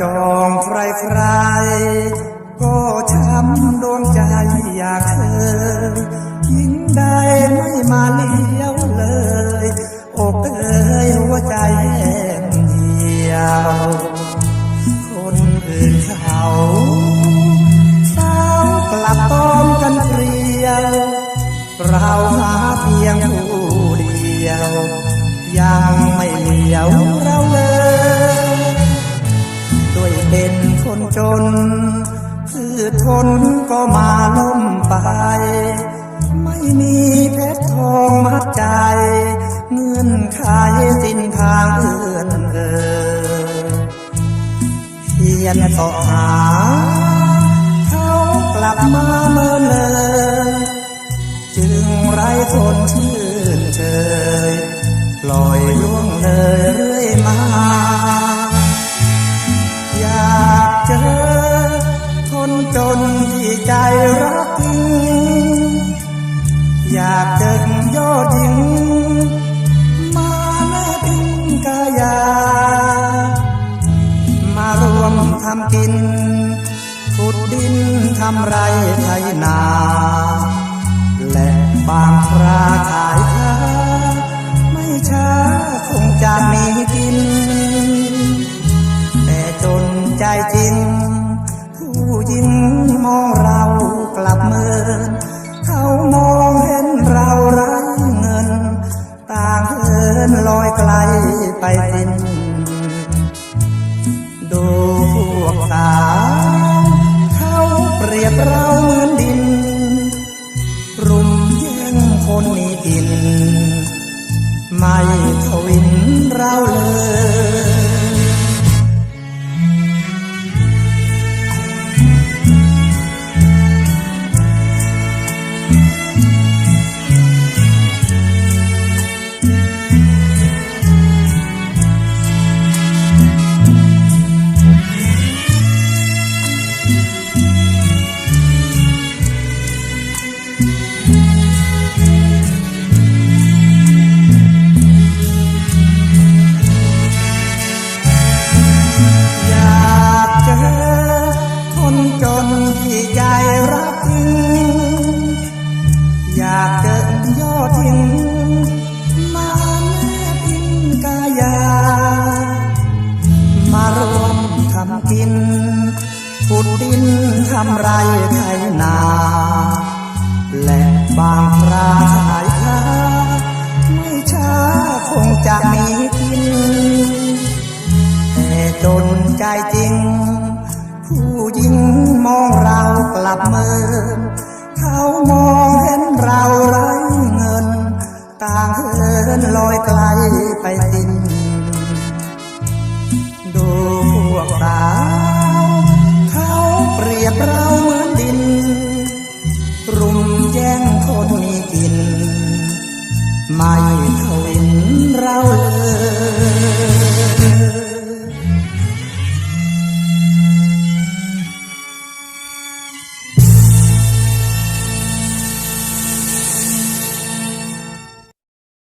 จองใครใครๆก็ช้ำดวงใจอยากเคยยิ่งใดไม่มาเลี้ยวเลยอกเอ้ยหัวใจแห้งเหี่ยว คนอื่นเขาสาวกลับต้อมกันเปรียว เราหาเพียงผู้เดียว ยังไม่เหลียวเราเลยด้วย นพืชทนก็มาล้มไป ไม่มีเพชรทองมัดใจ เงื่อนไขสิ้นทางเอื่อนเอ่ยเพียนต่อหา เขากลับมาเมื่อเลย จึงไร้คนชื่นเชยปล่อยล่วงเลยเรื่อยมา ดหญิง มาแม่พิงกายา มารวมทำกินขุดดินทำไรไถนา และบางคราขายค้าไม่ช้าคงจะมีกิน คนมีอิน ไม่ทวินเราเลย ขุดดินทำไรไถนา และบางคราขายค้าไม่ช้าคงจะมีกินแต่จนใจจริง ผู้หญิงมองเรากลับเมินเขามองเห็นเราไร้เงิน ต่างเหินลอยไกลไปสิ้น ไม่ทวินเราเลย